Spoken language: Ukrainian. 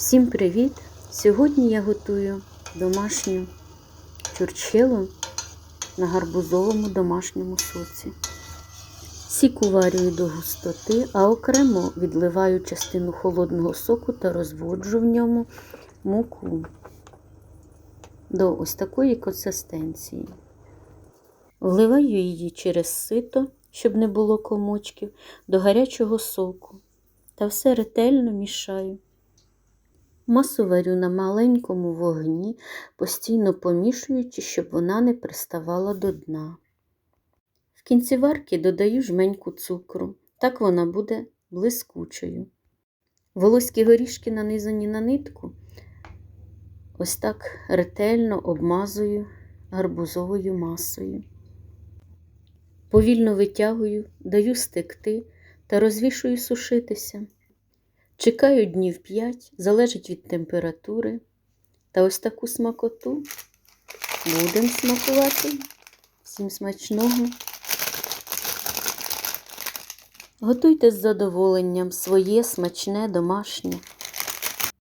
Всім привіт! Сьогодні я готую домашню чурчхелу на гарбузовому домашньому соці. Сік уварюю до густоти, а окремо відливаю частину холодного соку та розводжу в ньому муку до ось такої консистенції. Вливаю її через сито, щоб не було комочків, до гарячого соку та все ретельно мішаю. Масу варю на маленькому вогні, постійно помішуючи, щоб вона не приставала до дна. В кінці варки додаю жменьку цукру, так вона буде блискучою. Волоські горішки нанизані на нитку, ось так ретельно обмазую гарбузовою масою. Повільно витягую, даю стекти та розвішую сушитися. Чекаю днів 5, залежить від температури. Та ось таку смакоту будемо смакувати. Всім смачного. Готуйте з задоволенням своє смачне домашнє.